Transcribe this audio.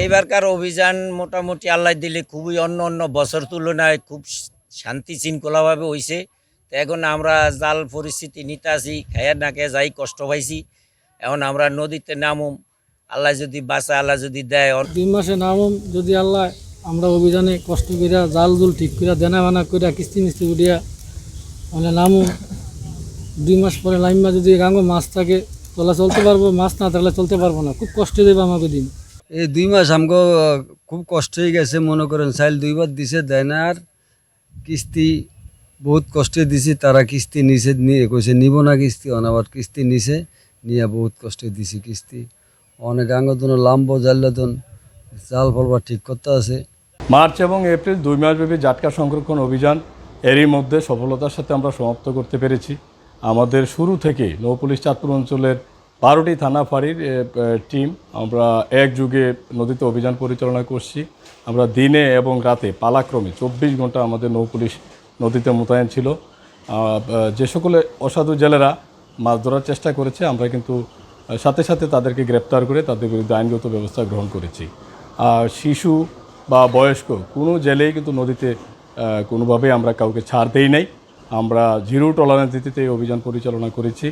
এইবারকার অভিযান মোটামুটি আল্লাহ দিলে খুবই অন্য অন্য বছর তুলনায় খুব শান্তি শৃঙ্খলাভাবে হয়েছে এখন আমরা জাল পরিস্থিতি নিতে আসি, খাইয়া না খেয়ে যাই কষ্ট পাইছি। এখন আমরা নদীতে নামুম আল্লাহ যদি বাঁচা আল্লাহ যদি দেয় দুই মাসে নামম যদি আল্লাহ আমরা অভিযানে কষ্ট করিয়া জাল জুল ঠিক করিয়া দেনা বানা করিয়া কিস্তি মিস্তি উঠিয়া মানে নামুম। দুই মাস পরে লাইমা যদি গাঙ্গ মাছ থাকে তোলা চলতে পারব মাছ না থাকলে চলতে পারব না। খুব কষ্ট দেবে আমাকে দিন। এই দুই মাস আমগো খুব কষ্ট হয়ে গেছে মনে করেন চাইল দুইবার দিছে দেয় না আর কিস্তি বহুত কষ্টে দিছি তারা কিস্তি নিছে নিয়ে কইছে নিব না কিস্তি অনাবার কিস্তি নিছে নিয়ে বহুত কষ্টে দিছি কিস্তি। অনেক আঙ্গদন, লাম্ব জাল্লাদন, জাল ফলবার ঠিক করতে আছে। মার্চ এবং এপ্রিল দুই মাসব্যাপী জাটকা সংরক্ষণ অভিযান। এরই মধ্যে সফলতার সাথে আমরা সমাপ্ত করতে পেরেছি। আমাদের শুরু থেকে নৌ পুলিশ চাঁদপুর অঞ্চলের বারোটি থানা ফাঁড়ির টিম আমরা এক যুগে নদীতে অভিযান পরিচালনা করছি। আমরা দিনে এবং রাতে পালাক্রমে চব্বিশ ঘণ্টা আমাদের নৌ পুলিশ নদীতে মোতায়েন ছিল। যে সকলে অসাধু জেলেরা মাছ ধরার চেষ্টা করেছে, আমরা কিন্তু সাথে সাথে তাদেরকে গ্রেপ্তার করে তাদের বিরুদ্ধে আইনগত ব্যবস্থা গ্রহণ করেছি। আর শিশু বা বয়স্ক কোনো জেলেই কিন্তু নদীতে কোনোভাবেই আমরা কাউকে ছাড় দেই নাই। আমরা জিরো টলারেন্স নীতিতে অভিযান পরিচালনা করেছি।